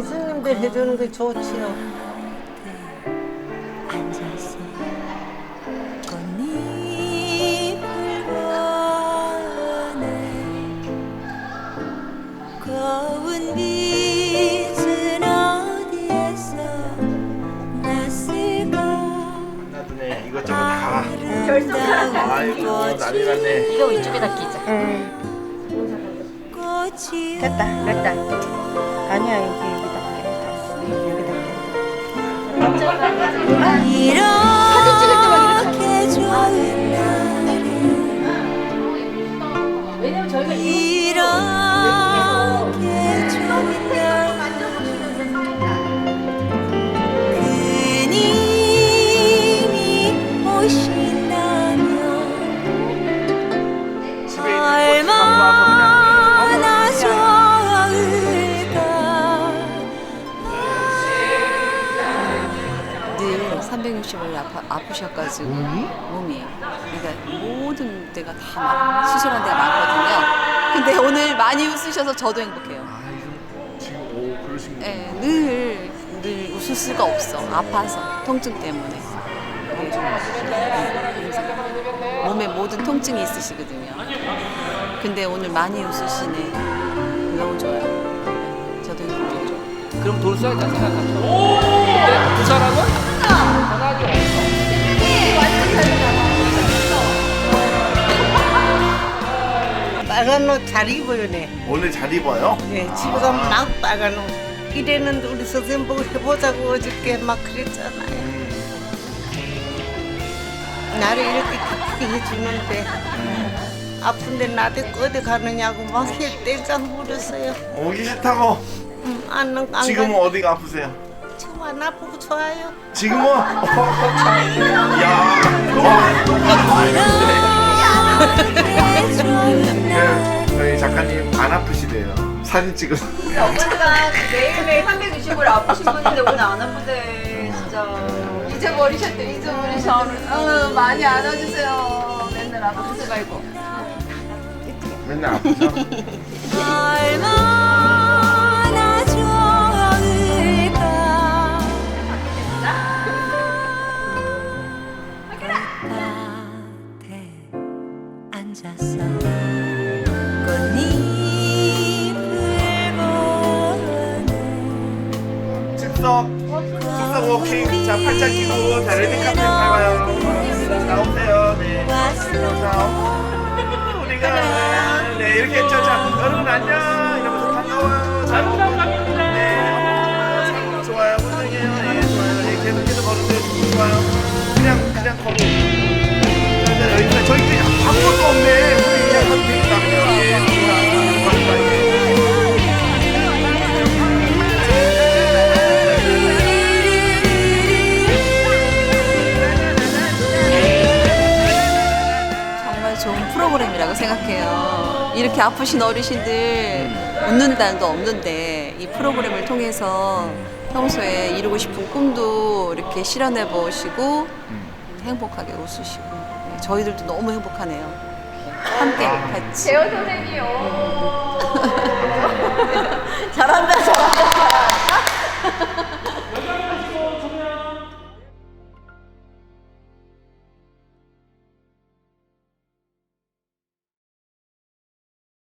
걸 해주는 게 좋지요. 앉아서 꽃잎을 보네 고운 빛은 어디에서 났을까 나도네 이것저것 다 결승하라 아이고 난리 났네 이거 이쪽에다 끼자. 꽃이 됐다, 됐다. 아니야, 여기 여기다 깨. 여기다 이렇게 좋은 날에 왜냐면 저희가 이렇게 좋은 날. 그님이 오신 아파, 아프셔가지고 몸이 그러니까 모든 데가 다 막 수술한 데가 많거든요. 근데 오늘 많이 웃으셔서 저도 행복해요. 아 이거 지금 오 그러신 거 예, 늘, 늘 웃을 수가 없어. 아파서 통증 때문에. 네. 몸에 모든 통증이 있으시거든요. 근데 오늘 많이 웃으시네. 너무 좋아요. 네, 저도 행복해요. 그럼 돈 써야겠다 생각하죠. 근데 그 사람은. 빨간 옷 잘 입어요, 네. 원래 잘 입어요? 네, 집에 가면 막 빨간 옷. 이래는 우리 선생님 보고 해보자고 어저께 막 그랬잖아요. 나를 이렇게 기쁘게 해주는데 아픈데 나한테 어디 가느냐고 막 땡깡 부렸어요. 오기 싫다고 음, 안, 안 지금은 가- 어디가 아프세요? 지금 안 아프고 좋아요. 지금은? 야 네, 저희 작가님 안 아프시대요 사진 찍은 엄마가 매일매일 360을 아프신 분인데 오늘 안 아프대 진짜 잊어버리셨대 잊어버리셔 어, 많이 안아주세요 맨날 아프지 말고 맨날 아프죠? 즉석 즉석 워킹. 자 팔짱 끼고 자 레드카펫 밟아요. 나오세요. 네. 자, 우리가 네 이렇게 했죠. 자 여러분 안녕. 이러면서 반가워요. 잘 부탁 생각해요. 이렇게 아프신 어르신들 웃는다는 도 없는데 이 프로그램을 통해서 평소에 이루고 싶은 꿈도 이렇게 실현해 보시고 행복하게 웃으시고 네, 저희들도 너무 행복하네요. 함께 같이. 재호 선생님이요 잘한다, 잘한다.